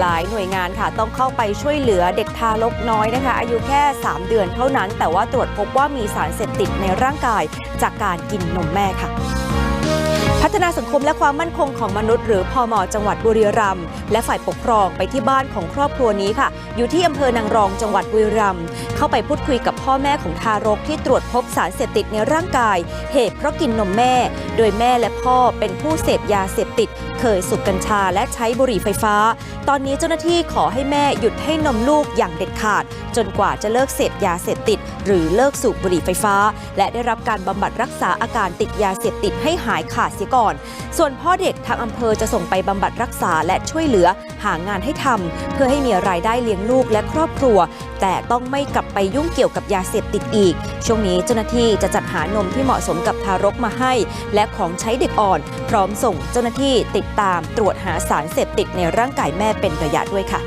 หลายหน่วยงานค่ะ ต้องเข้าไปช่วยเหลือเด็กทารกน้อยนะคะ อายุแค่ 3 เดือนเท่านั้น แต่ว่าตรวจพบว่ามีสารเสพติดในร่างกายจากการกินนมแม่ค่ะ ฒนาสังคมและความมั่นคงของมนุษย์หรือพอมจังหวัดบุรีรัมย์และฝ่ายปกครองไปที่บ้านของครอบครัวนี้ค่ะ อยู่ที่อำเภอนางรองจังหวัดบุรีรัมย์เข้าไปพูดคุยกับพ่อแม่ของทารกที่ตรวจพบสารเสพติดในร่างกาย เหตุเพราะกินนมแม่ โดยแม่และพ่อเป็นผู้เสพยาเสพติด เคยสูบกัญชาและใช้บุหรี่ไฟฟ้า ตอนนี้เจ้าหน้าที่ขอให้แม่หยุดให้นมลูกอย่างเด็ดขาด จนกว่าจะเลิกเสพยาเสพติด หรือเลิกสูบบุหรี่ไฟฟ้า และได้รับการบำบัดรักษาอาการติดยาเสพติดให้หายขาดเสียก่อน ส่วนพ่อเด็กทางอำเภอจะส่งไปบำบัดรักษาและช่วยเหลือหางานให้ทำเพื่อให้มีรายได้เลี้ยงลูกและครอบครัว แต่ต้องไม่กลับไปยุ่งเกี่ยวกับยาเสพติดอีก ช่วงนี้เจ้าหน้าที่จะจัดหานมที่เหมาะสมกับทารกมาให้ และของใช้เด็กอ่อน พร้อมส่งเจ้าหน้าที่ติดตามตรวจหาสารเสพติดในร่างกายแม่เป็นระยะด้วยค่ะ